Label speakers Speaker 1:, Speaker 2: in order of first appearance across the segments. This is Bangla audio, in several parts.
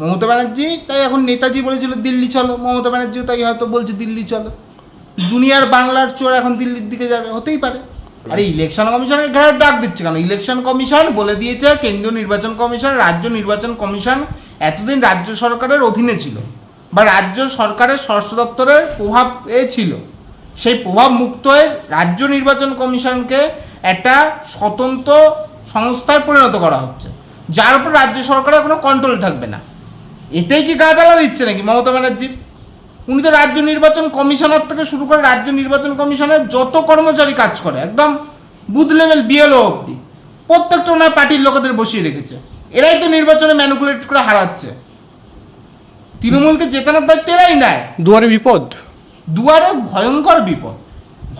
Speaker 1: মমতা ব্যানার্জি, তাই এখন নেতাজি বলেছিল, দিল্লি চলো। মমতা ব্যানার্জিও তাই হয়তো বলছে, দিল্লি চলো। দুনিয়ার বাংলার চোর এখন দিল্লির দিকে যাবে, হতেই পারে। আরে ইলেকশন কমিশনের ঘরে ডাক দিচ্ছে কেন? ইলেকশন কমিশন বলে দিয়েছে, কেন্দ্রীয় নির্বাচন কমিশন, রাজ্য নির্বাচন কমিশন এতদিন রাজ্য সরকারের অধীনে ছিল বা রাজ্য সরকারের স্বরাষ্ট্র দপ্তরের প্রভাব এ ছিল। সেই প্রভাব মুক্ত হয়ে রাজ্য নির্বাচন কমিশনকে একটা স্বতন্ত্র সংস্থায় পরিণত করা হচ্ছে। যার উপর রাজ্য সরকারের কোনো কন্ট্রোল থাকবে না। এতেই কি গা জ্বালা দিচ্ছে নাকি মমতা ব্যানার্জির উনি তো রাজ্য নির্বাচন কমিশনার থেকে শুরু করে রাজ্য নির্বাচন কমিশনের যত কর্মচারী কাজ করে একদম বুথ লেভেল বিএলও অবধি। প্রত্যেকটা ওনার পার্টির লোকেদের বসিয়ে রেখেছে। এরাই তো নির্বাচনে ম্যানুপুলেট করে হারাচ্ছে। তৃণমূলকে জেতানোর দায়িত্ব এরাই নেয়।
Speaker 2: দুয়ারে বিপদ।
Speaker 1: দুয়ারে ভয়ঙ্কর বিপদ।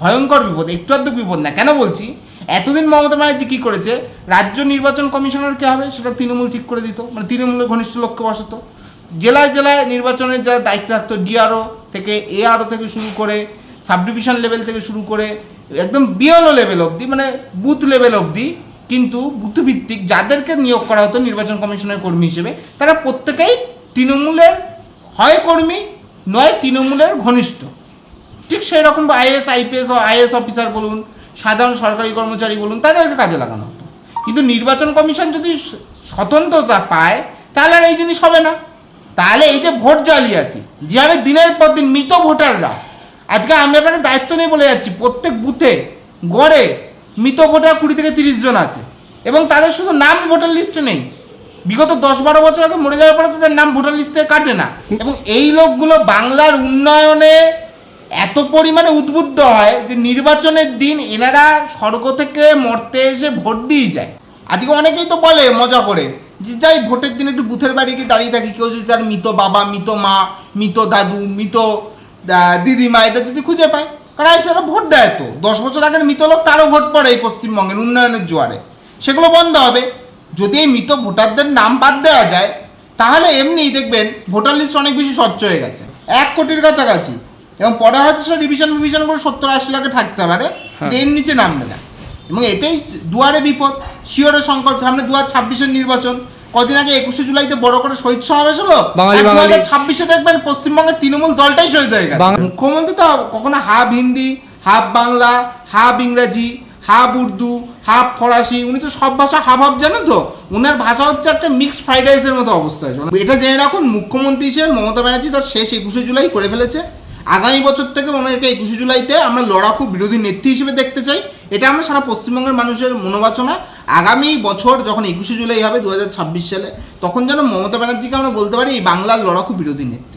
Speaker 1: ভয়ঙ্কর বিপদ একটু আধটু বিপদ না কেন বলছি? এতদিন মমতা ব্যানার্জি কী করেছে? রাজ্য নির্বাচন কমিশনার কে হবে? সেটা তৃণমূল ঠিক করে দিত। মানে তৃণমূলের ঘনিষ্ঠ লক্ষ্যে বসাতো। জেলায় জেলায় নির্বাচনের যারা দায়িত্ব থাকতো ডিআরও থেকে এআরও থেকে শুরু করে সাব ডিভিশন লেভেল থেকে শুরু করে, একদম বিএলও লেভেল অবধি মানে বুথ লেভেল অবধি, কিন্তু বুথ ভিত্তিক যাদেরকে নিয়োগ করা হতো নির্বাচন কমিশনের কর্মী হিসেবে, তারা প্রত্যেকেই তৃণমূলের হয় কর্মী, নয় তৃণমূলের ঘনিষ্ঠ। ঠিক সেই রকম আইএস, আইপিএস, আইএস অফিসার বলুন সাধারণ সরকারি কর্মচারী বলুন তাদেরকে কাজে লাগানো হতো। কিন্তু নির্বাচন কমিশন যদি স্বতন্ত্রতা পায় তাহলে আর এই জিনিস হবে না। তাহলে এই যে ভোট জালিয়াতি যেভাবে দিনের পর দিন মৃত ভোটাররা আজকে আমি আপনাকে দায়িত্ব নিয়ে বলে যাচ্ছি প্রত্যেক বুথে গড়ে মৃত ভোটার কুড়ি থেকে তিরিশ জন আছে। এবং তাদের শুধু নাম ভোটার লিস্টে নেই। বিগত দশ বারো বছর আগে মরে যাওয়ার পরে তাদের নাম ভোটার লিস্টে কাটে না। এবং এই লোকগুলো বাংলার উন্নয়নে এত পরিমাণে উদ্বুদ্ধ হয় যে নির্বাচনের দিন এনারা স্বর্গ থেকে মরতে এসে ভোট দিয়ে যায়। আজকে অনেকেই তো বলে মজা করে যে যাই ভোটের দিন একটু বুথের বাড়ি গিয়ে দাঁড়িয়ে থাকি, কেউ যদি তার মৃত বাবা, মৃত মা, মৃত দাদু, মৃত দিদিমা এদের যদি খুঁজে পায় কারণ সেটা ভোট দেয় তো? দশ বছর আগের মৃত লোক তারও ভোট পড়ে এই পশ্চিমবঙ্গের উন্নয়নের জোয়ারে। সেগুলো বন্ধ হবে। যদি এই মৃত ভোটারদের নাম বাদ দেওয়া যায়, তাহলে এমনি দেখবেন ভোটার লিস্ট অনেক বেশি স্বচ্ছ হয়ে গেছে। এক কোটির কাছাকাছি। এবং পরে হয়তো সেটা রিভিশন রিভিশন করে সত্তর আশি লাখে থাকতে পারে
Speaker 2: হ্যাঁ।
Speaker 1: এর নিচে নামবে না। এবং এতেই দুয়ারে বিপদ শিওরে সংকট সামনে দু হাজার ছাব্বিশের নির্বাচন। কদিন আগে একুশে জুলাইতে বড় করে শহীদ সমাবেশ হলো? দু হাজার ছাব্বিশে দেখবেন পশ্চিমবঙ্গের তৃণমূল দলটাই শহীদ হয়ে
Speaker 2: বাং-
Speaker 1: মুখ্যমন্ত্রী তো কখনো half Hindi half Bangla half ইংরাজি হাফ উর্দু হাফ ফরাসি উনি তো সব ভাষা হাফ হাফ জানেন তো? ওনার ভাষা হচ্ছে একটা মিক্সড ফ্রাইড রাইসের মতো অবস্থা হয়েছে। মানে এটা জেনে রাখুন মুখ্যমন্ত্রী হিসেবে মমতা ব্যানার্জি তার শেষ একুশে জুলাই করে ফেলেছে। আগামী বছর থেকে ওনাকে একুশে জুলাইতে আমরা লড়াকু বিরোধী নেত্রী হিসেবে দেখতে চাই। এটা আমরা সারা পশ্চিমবঙ্গের মানুষের মনোবাচনা আগামী বছর যখন একুশে জুলাই হবে দু হাজার ছাব্বিশ সালে, তখন যেন মমতা ব্যানার্জিকে আমরা বলতে পারি এই বাংলার লড়াকু বিরোধী নেত্রী।